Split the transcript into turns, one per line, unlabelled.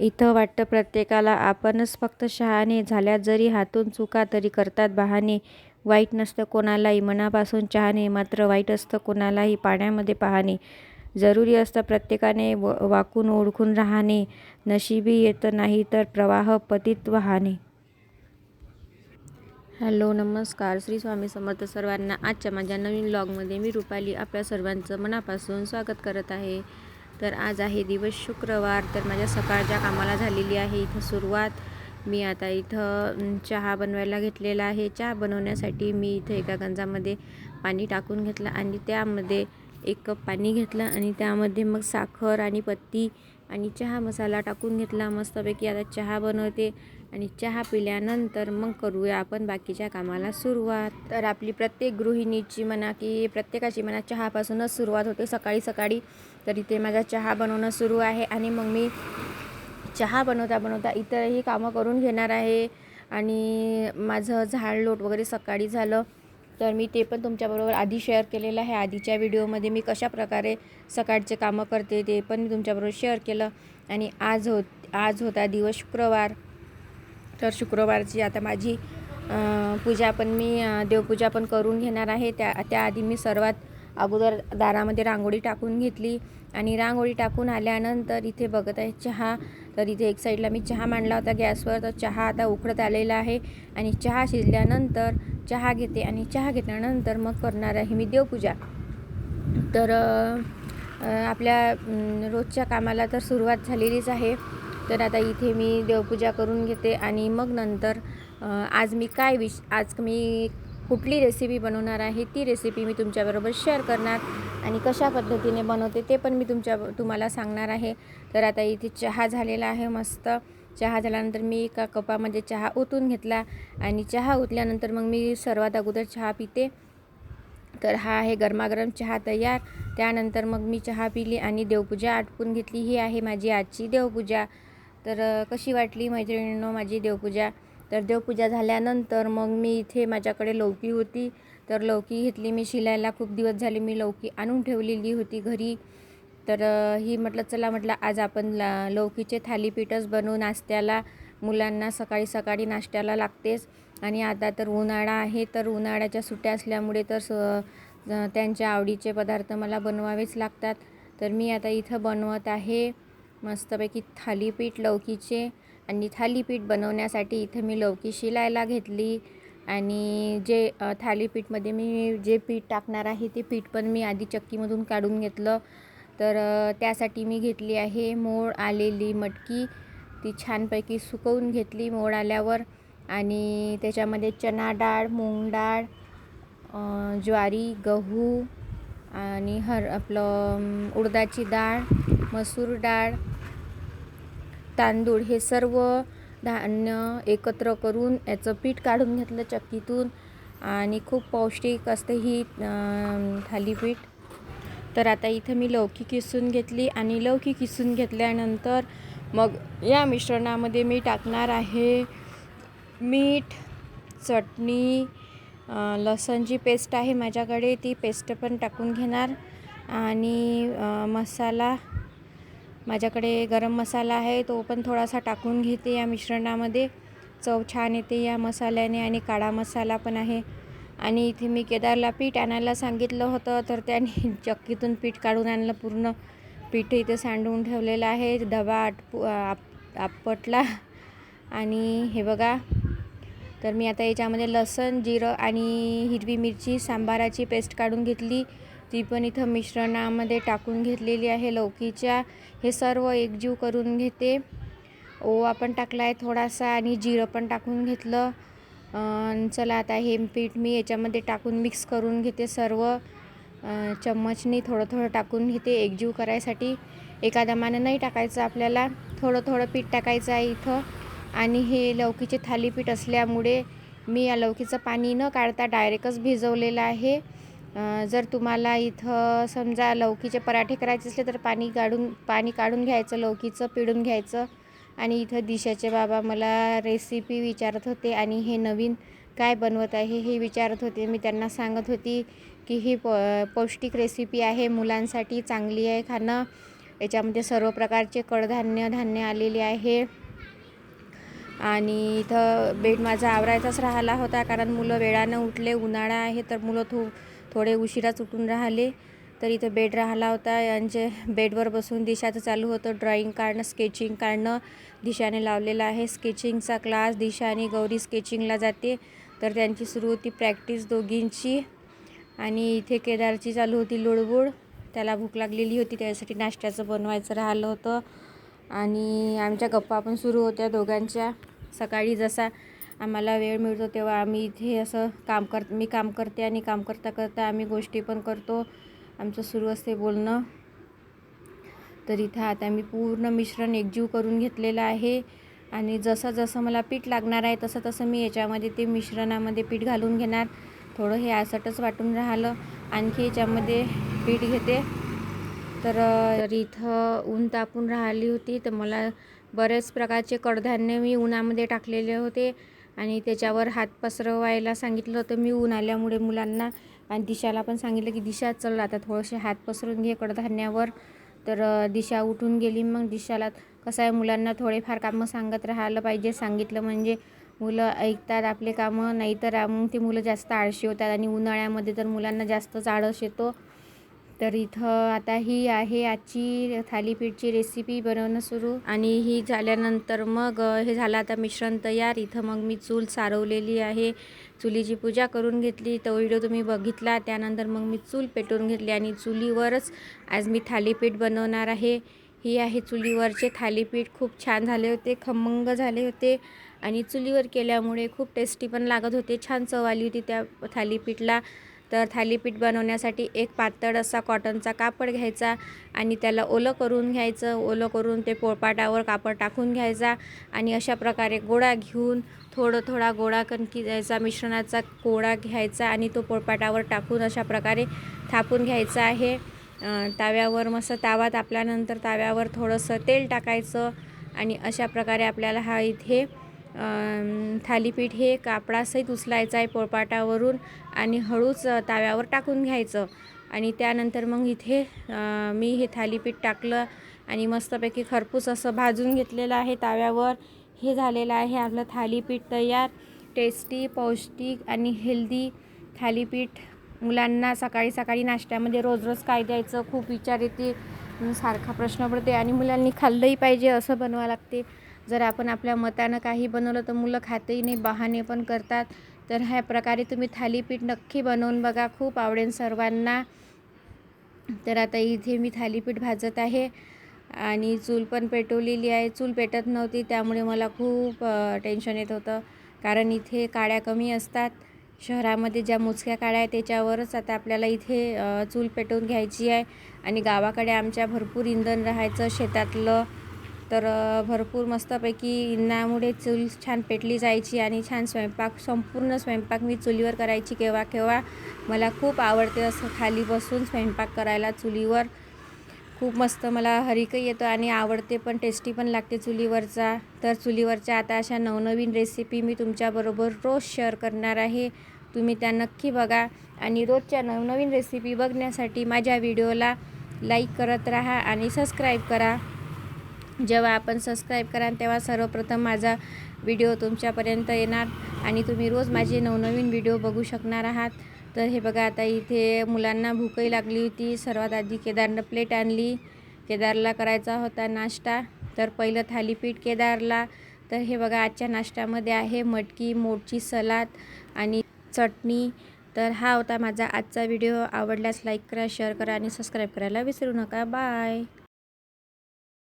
इथं वाटतं प्रत्येकाला आपणच फक्त शहाणे झाल्यात जरी हातून चुका तरी करतात बहाणे. वाईट नसतं कोणालाही मनापासून चहाणे मात्र वाईट असतं कोणालाही पाण्यामध्ये पाहणे. जरुरी असतं प्रत्येकाने व वाकून ओळखून राहणे. नशिबी येतं नाही तर प्रवाह पतित वाहणे. हॅलो नमस्कार. श्री स्वामी समर्थ सर्वांना आजच्या माझ्या नवीन ब्लॉगमध्ये मी रुपाली आपल्या सर्वांचं मनापासून स्वागत करत आहे. तर आज आहे दिवस शुक्रवार तर माझ्या सकाळच्या कामाला झालेली आहे इथं सुरुवात. मी आता इथं चहा बनवायला घेतलेला आहे. चहा बनवण्यासाठी मी इथं एका गंजामध्ये पाणी टाकून घेतलं आणि त्यामध्ये एक कप पाणी घेतलं आणि त्यामध्ये मग साखर आणि पत्ती आणि चहा मसाला टाकून घेतला. मस्तपैकी आता चहा बनवते. आणि चहा पिल्यानंतर मग करूया आपण बाकीच्या कामाला सुरुवात. तर आपली प्रत्येक गृहिणीची म्हणा की प्रत्येकाची म्हणा चहापासूनच सुरुवात होते सकाळी सकाळी. तर इथे माझा चहा बनवणं सुरू आहे आणि मग मी चहा बनवता बनवता इतरही कामं करून घेणार आहे. आणि माझं झाड लोट वगैरे सकाळी झालं. तर मी ते पण तुमच्याबरोबर आधी शेअर केलेलं आहे. आधीच्या व्हिडिओमध्ये मी कशा प्रकारे सकाळचे कामं करते ते पण मी तुमच्याबरोबर शेअर केलं. आणि आज होत आज होता दिवस शुक्रवार. तर शुक्रवारची आता माझी पूजा पण मी देवपूजा पण करून घेणार आहे. त्या त्याआधी मी सर्वात अगोदर दारामध्ये रांगोळी टाकून घेतली आणि रांगोळी टाकून आल्यानंतर इथे बघत आहे चहा. तर इथे एक साईडला मी चहा मांडला होता गॅसवर. तर चहा आता उकडत आलेला आहे आणि चहा शिजल्यानंतर चहा घेते आणि चहा घेतल्यानंतर मग करणार आहे मी देवपूजा. तर आपल्या रोजच्या कामाला तर सुरुवात झालेलीच आहे. तर आता इथे मी देवपूजा करून घेते आणि मग नंतर आज मी काय विश आज मी कुठली रेसिपी बनवणार आहे ती रेसिपी मी तुमच्याबरोबर शेअर करणार आणि कशा पद्धतीने बनवते ते पण मी तुमच्या तुम्हाला सांगणार आहे. तर आता इथे चहा झालेला आहे मस्त. चहा झाल्यानंतर मी एका कपामध्ये चहा ओतून घेतला आणि चहा ओतल्यानंतर मग मी सर्वात अगोदर चहा पिते. तर हा आहे गरमागरम चहा तयार. त्यानंतर मग मी चहा पिली आणि देवपूजा आटपून घेतली. ही आहे माझी आजची देवपूजा. तर कशी वाटली मैत्रिणींनो माझी देवपूजा? तर देवपूजा झाल्यानंतर मग मी इथे माझ्याकडे लौकी होती. तर लौकी घेतली मी शिलायला खूप दिवस झाले मी लौकी आणून ठेवलेली होती घरी. तर ही म्हटलं चला म्हटलं आज आपण ला लौकीचे थालीपीठच बनवू नाश्त्याला. मुलांना सकाळी सकाळी नाश्त्याला लागतेच. आणि आता तर उन्हाळा आहे. तर उन्हाळ्याच्या सुट्ट्या असल्यामुळे तर स त्यांच्या आवडीचे पदार्थ मला बनवावेच लागतात. तर मी आता इथं बनवत आहे. मस्तपैकी थालीपीठ लौकीचे आणि थालीपीठ बनवण्यासाठी इथं मी लौकी शिलायला घेतली. आणि जे थालीपीठमध्ये मी जे पीठ टाकणार आहे ते पीठ पण मी आधी चक्कीमधून काढून घेतलं. तर त्यासाठी मी घेतली आहे मोड आलेली मटकी. ती छानपैकी सुकवून घेतली मोड आल्यावर. आणि त्याच्यामध्ये चना डाळ मूग डाळ ज्वारी गहू आणि हर आपलं उडदाची डाळ मसूर डाळ तांदूळ हे सर्व धान्य एकत्र करून याचं पीठ काढून घेतलं चक्कीतून. आणि खूप पौष्टिक असते ही थालीपीठ. तर आता इथं मी लौकी किसून घेतली आणि लौकी किसून घेतल्यानंतर मग या मिश्रणामध्ये मी टाकणार आहे मीठ चटणी लसणची पेस्ट आहे माझ्याकडे ती पेस्ट पण टाकून घेणार. आणि मसाला माझ्याकडे गरम मसाला आहे तो पण थोडासा टाकून घेते या मिश्रणामध्ये. चव छान येते या मसाल्याने आणि काळा मसाला पण आहे. आणि इथे मी केदारला पीठ आणायला सांगितलं होतं तर त्याने चक्कीतून पीठ काढून आणलं. पूर्ण पीठ इथे सांडून ठेवलेलं आहे. डबा आटपू आप आपटला. आणि हे बघा तर मी आता याच्यामध्ये लसण जिरं आणि हिरवी मिरची सांबाराची पेस्ट काढून घेतली. ती पण इथं मिश्रणामध्ये टाकून घेतलेली आहे. लौकीच्या हे सर्व एकजीव करून घेते. ओवा पण टाकला आहे थोडासा आणि जिरं पण टाकून घेतलं. चला आता हे पीठ मी याच्यामध्ये टाकून मिक्स करून घेते सर्व. चम्मचनी थोडं थोडं टाकून घेते एकजीव करायसाठी. एका दमानं नाही टाकायचं आपल्याला. थोडं थोडं पीठ टाकायचं आहे इथं. आणि हे लौकीचे थालीपीठ असल्यामुळे मी या लौकीचं पाणी न काढता डायरेक्टच भिजवलेलं आहे. जर तुम्हाला इथं समजा लौकीचे पराठे करायचे असले तर पाणी काढून पाणी काढून घ्यायचं लौकीचं पिळून घ्यायचं. आणि इथं दिशाचे बाबा मला रेसिपी विचारत होते आणि हे नवीन काय बनवत आहे हे विचारत होते. मी त्यांना सांगत होती की ही प पौष्टिक रेसिपी आहे मुलांसाठी चांगली आहे खाणं. याच्यामध्ये सर्व प्रकारचे कडधान्य धान्य आलेले आहे. आणि इथं बेड माझा आवरायचाच राहिला होता कारण मुलं वेळानं उठले उन्हाळा आहे तर मुलं थो थोडे उशिराच उठून राहिले. तर इथं बेड राहिला होता. यांचे बेडवर बसून दिशाचं चालू होतं. ड्रॉईंग काढणं स्केचिंग काढणं दिशाने लावलेलं आहे. स्केचिंगचा क्लास दिशा आणि गौरी स्केचिंगला जाते. तर त्यांची सुरू होती प्रॅक्टिस दोघींची. आणि इथे केदारची चालू होती लुडबुड त्याला भूक लागलेली होती. त्यासाठी नाश्त्याचं बनवायचं राहिलं होतं. आणि आमच्या गप्पा पण सुरू होत्या दोघांच्या. सकाळी जसा आम्हाला वेळ मिळतो तेव्हा आम्ही इथे असं काम कर मी काम करते आणि काम करता करता आम्ही गोष्टी पण करतो. आमचं सुरू असते बोलणं. तर इथं आता मी पूर्ण मिश्रण एकजीव करून घेतलेलं आहे. आणि जसं जसं मला पीठ लागणार आहे तसं तसं मी याच्यामध्ये ते मिश्रणामध्ये पीठ घालून घेणार. थोडं हे आसटच वाटून राहिलं. आणखी याच्यामध्ये पीठ घेते. तर तर इथं ऊन तापून राहिली होती. तर मला बरेच प्रकारचे कडधान्य मी उन्हामध्ये टाकलेले होते. आणि त्याच्यावर हात पसरवायला सांगितलं होतं. मी ऊन आल्यामुळे मुलांना आणि दिशाला पण सांगितलं की दिशा चल आता थोडेसे हात पसरून घे कडधान्यावर. तर दिशा उठून गेली. मग दिशाला कसं आहे मुलांना थोडेफार कामं सांगत राहिलं पाहिजे. सांगितलं म्हणजे मुलं ऐकतात आपले कामं नाहीतर मग ते मुलं जास्त आळशी होतात आणि उन्हाळ्यामध्ये तर मुलांना जास्तच आळस येतो. तर इथं आता ही आहे आजची थालीपीठची रेसिपी बनवणं सुरू. आणि ही झाल्यानंतर मग हे झालं आता मिश्रण तयार. इथं मग मी चूल सारवलेली आहे. चुलीची पूजा करून घेतली. तो व्हिडिओ तुम्ही बघितला. त्यानंतर मग मी चूल पेटवून घेतली आणि चुलीवरच आज मी थालीपीठ बनवणार आहे. ही आहे चुलीवरचे थालीपीठ. खूप छान झाले होते. खमंग झाले होते. आणि चुलीवर केल्यामुळे खूप टेस्टी पण लागत होते. छान चव आली होती त्या थालीपीठला. तर थालीपीठ बनवण्यासाठी एक पातळ असा कॉटनचा कापड घ्यायचा आणि त्याला ओलं करून घ्यायचं. ओलं करून ते पोळपाटावर कापड टाकून घ्यायचा आणि अशा प्रकारे गोळा घेऊन थोडं थोडा गोळा कणकी द्यायचा मिश्रणाचा गोळा घ्यायचा आणि तो पोळपाटावर टाकून अशा प्रकारे थापून घ्यायचा आहे. ताव्यावर मस्त तावा तापल्यानंतर ताव्यावर थोडंसं तेल टाकायचं आणि अशा प्रकारे आपल्याला हा इथे थालीपीठ हे कापडासहित उचलायचं आहे पोळपाटावरून आणि हळूच ताव्यावर टाकून घ्यायचं. आणि त्यानंतर मग इथे मी हे थालीपीठ टाकलं आणि मस्तपैकी खरपूस असं भाजून घेतलेलं आहे ताव्यावर. हे झालेलं आहे आपलं थालीपीठ तयार. टेस्टी पौष्टिक आणि हेल्दी थालीपीठ. मुलांना सकाळी सकाळी नाश्त्यामध्ये रोज रोज काय द्यायचं खूप विचार येते. सारखा प्रश्न पडते आणि मुलांनी खाल्लंही पाहिजे असं बनवावं लागते. जर आपण आपल्या मतानं काही बनवलं तर मुलं खातही नाही बहाणे पण करतात. तर ह्या प्रकारे तुम्ही थालीपीठ नक्की बनवून बघा. खूप आवडेल सर्वांना. तर आता इथे मी थालीपीठ भाजत आहे आणि चूल पण पेटवलेली आहे. चूल पेटत नव्हती त्यामुळे मला खूप टेन्शन येत होतं. कारण इथे काड्या कमी असतात. शहरामध्ये ज्या मोजक्या काड्या आहेत त्याच्यावरच आता आपल्याला इथे चूल पेटवून घ्यायची आहे. आणि गावाकडे आमच्या भरपूर इंधन राहायचं शेतातलं तर भरपूर मस्तपैकी इंधनामुळे चूल छान पेटली जायची आणि छान स्वयंपाक संपूर्ण स्वयंपाक मी चुलीवर करायची केव्हा केव्हा. मला खूप आवडते असं खाली बसून स्वयंपाक करायला चुलीवर. खूप मस्त मला हरिकही येतो आणि आवडते पण टेस्टी पण लागते चुलीवरचा. तर चुलीवरच्या आता अशा नवनवीन रेसिपी मी तुमच्याबरोबर रोज शेअर करणार आहे. तुम्ही त्या नक्की बघा आणि रोजच्या नवनवीन रेसिपी बघण्यासाठी माझ्या व्हिडिओला लाईक करत राहा आणि सबस्क्राईब करा. जेव्हा आपण सबस्क्राईब कराल तेव्हा सर्वप्रथम माझा व्हिडिओ तुमच्यापर्यंत येणार आणि तुम्ही रोज माझे नवनवीन व्हिडिओ बघू शकणार आहात. तर हे बघा आता इथे मुलांना भूकही लागली होती. सर्वात आधी केदारनं प्लेट आणली. केदारला करायचा होता नाश्ता. तर पहिलं थालीपीठ केदारला. तर हे बघा आजच्या नाश्त्यामध्ये आहे मटकी मोठची सलाद आणि चटणी. तर हा होता माझा आजचा व्हिडिओ आवडल्यास लाईक करा शेअर करा आणि सबस्क्राईब करायला विसरू नका. बाय